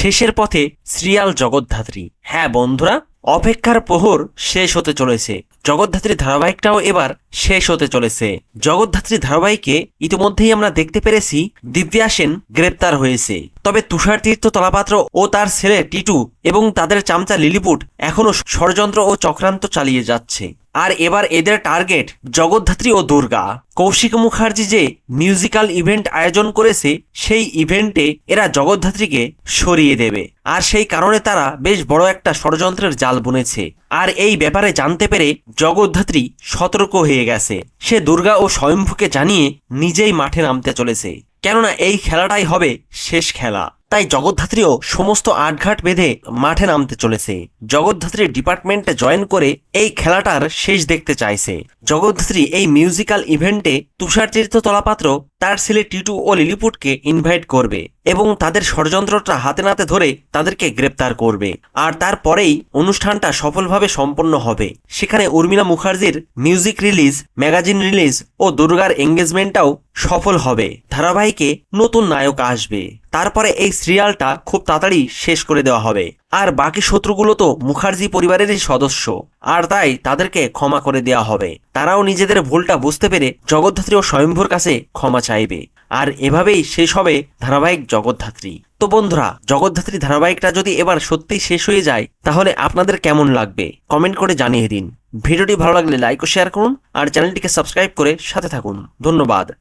শেষের পথে শ্রিয়াল জগদ্ধাত্রী। হ্যাঁ বন্ধুরা অপেক্ষার প্রহর শেষ হতে চলেছে। জগদ্ধাত্রী ধারাবাহিকটাও এবার শেষ হতে চলেছে। জগদ্ধাত্রী ধারাবাহিকে ইতিমধ্যেই আমরা দেখতে পেরেছি দিব্যা সেন গ্রেপ্তার হয়েছে। তবে তুষার তীর্থ তলাপাত্র ও তার ছেলে টিটু এবং তাদের চামচা লিলিপুট এখনও ষড়যন্ত্র ও চক্রান্ত চালিয়ে যাচ্ছে। আর এবার এদের টার্গেট জগদ্ধাত্রী ও দুর্গা। কৌশিক মুখার্জি যে মিউজিক্যাল ইভেন্ট আয়োজন করেছে, সেই ইভেন্টে এরা জগদ্ধাত্রীকে সরিয়ে দেবে। আর সেই কারণে তারা বেশ বড় একটা ষড়যন্ত্রের জাল বুনেছে। আর এই ব্যাপারে জানতে পেরে জগদ্ধাত্রী সতর্ক হয়ে গেছে। সে দুর্গা ও স্বয়ম্ভুকে জানিয়ে নিজেই মাঠে নামতে চলেছে। কেননা এই খেলাটাই হবে শেষ খেলা। তাই জগদ্ধাত্রীও সমস্ত আটঘাট বেঁধে মাঠে নামতে চলেছে। জগদ্ধাত্রী ডিপার্টমেন্টে জয়েন করে এই খেলাটার শেষ দেখতে চাইছে। জগদ্ধাত্রী এই মিউজিক্যাল ইভেন্টে তুষার তীর্থ তলাপাত্র তার ছেলে টিটু ও লিলিপুটকে ইনভাইট করবে এবং তাদের ষড়যন্ত্রটা হাতে নাতে ধরে তাদেরকে গ্রেপ্তার করবে। আর তারপরেই অনুষ্ঠানটা সফলভাবে সম্পন্ন হবে। সেখানে উর্মিলা মুখার্জির মিউজিক রিলিজ ম্যাগাজিন রিলিজ ও দুর্গার এঙ্গেজমেন্টটাও সফল হবে। ধারাবাহিকে নতুন নায়ক আসবে। তারপরে এই সিরিয়ালটা খুব তাড়াতাড়ি শেষ করে দেওয়া হবে। আর বাকি শত্রুগুলো তো মুখার্জি পরিবারেরই সদস্য। আর তাই তাদেরকে ক্ষমা করে দেওয়া হবে। তারাও নিজেদের ভুলটা বুঝতে পেরে জগদ্ধাত্রী ও স্বয়ম্ভুর কাছে ক্ষমা চাইবে। আর এভাবেই শেষ হবে ধারাবাহিক জগদ্ধাত্রী। তো বন্ধুরা, জগদ্ধাত্রী ধারাবাহিকটা যদি এবার সত্যিই শেষ হয়ে যায়, তাহলে আপনাদের কেমন লাগবে? কমেন্ট করে জানিয়ে দিন। ভিডিওটি ভালো লাগলে লাইক ও শেয়ার করুন, আর চ্যানেলটিকে সাবস্ক্রাইব করে সাথে থাকুন। ধন্যবাদ।